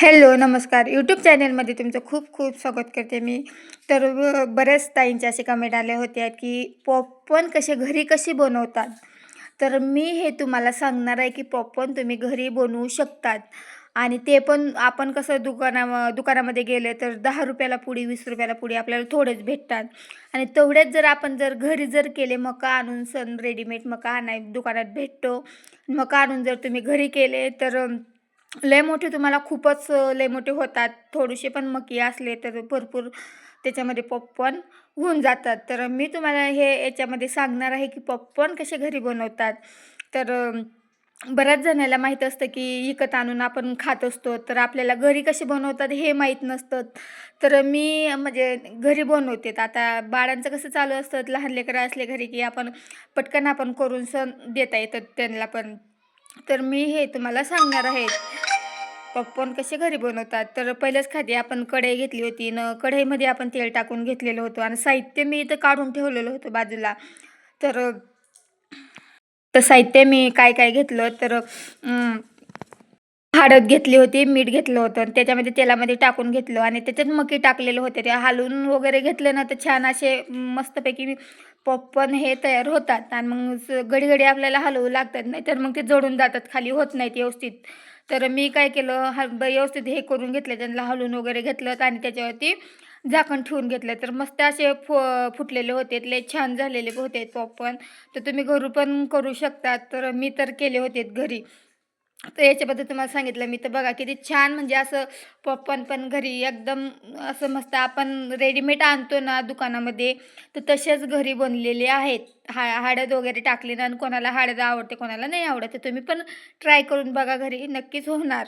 Hello नमस्कार. YouTube चॅनलमध्ये तुमचं खूप खूप स्वागत करते मी. तर बऱ्याच ताईंचे असे कमेंट आले होते की पॉपकॉर्न कसे घरी कसे बनवतात? तर मी हे तुम्हाला सांगणार आहे की पॉपकॉर्न तुम्ही घरी बनवू शकतात. आणि ते पण आपण कसं दुकाना दुकानामध्ये गेले तर दहा रुपयाला पुडी वीस रुपयाला पुडी आपल्याला थोडेच भेटतात. आणि तेवढेच जर आपण जर घरी जर केले मका आणून सन रेडीमेड मका आणाय दुकानात भेटतो. मका आणून जर तुम्ही घरी केले तर लय मोठे तुम्हाला खूपच लय मोठे होतात. थोडेसे पण मकी असले तर भरपूर त्याच्यामध्ये पॉपकॉर्न होऊन जातात. तर मी तुम्हाला हे याच्यामध्ये सांगणार आहे की पॉपकॉर्न कसे घरी बनवतात. तर बऱ्याच जणाला माहीत असतं की विकत आणून आपण खात असतो. तर आपल्याला घरी कसे बनवतात हे माहीत नसतं. तर मी म्हणजे घरी बनवते. आता बाळांचं कसं चालू असतं लहान लेकरं असले घरी की आपण पटकन आपण करून सण देता येतात त्यांना पण. तर मी हे तुम्हाला सांगणार आहे. पॉपकॉर्न कसे घरी बनवतात? तर पहिलेच खाली आपण कढई घेतली होती न कढईमध्ये आपण तेल टाकून घेतलेलं होतं आणि साहित्य मी इथं काढून ठेवलेलं होतं बाजूला. तर तर साहित्य मी काय काय घेतलं? तर हळद घेतली होती मीठ घेतलं होतं आणि त्याच्यामध्ये तेलामध्ये टाकून घेतलं आणि त्याच्यात मकी टाकलेलं होते. ते हलवून वगैरे घेतलं ना तर छान असे मस्तपैकी पॉपकॉर्न हे तयार होतात आणि मग घडी घडी आपल्याला हलवू लागतात नाही तर मग ते जोडून जातात खाली होत नाहीत व्यवस्थित. तर मी काय केलं ह ब- व्यवस्थित हे करून घेतलं त्यांना हलवून वगैरे घेतलं आणि त्याच्यावरती झाकण ठेवून घेतलं. तर मस्त असे फु फुटलेले होते लय छान झालेले होते पॉपकॉर्न तर तुम्ही घरू पण करू शकता. तर मी तर केले होते घरी. तर याच्याबद्दल तुम्हाला सांगितलं मी. तर बघा किती छान म्हणजे असं पॉपकॉर्न पण घरी एकदम असं मस्त आपण रेडीमेड आणतो ना दुकानामध्ये. तर तसेच घरी बनलेले आहेत. हा हळद वगैरे टाकले ना आणि कोणाला हळद आवडते कोणाला नाही आवडत. तर तुम्ही पण ट्राय करून बघा घरी. नक्कीच होणार.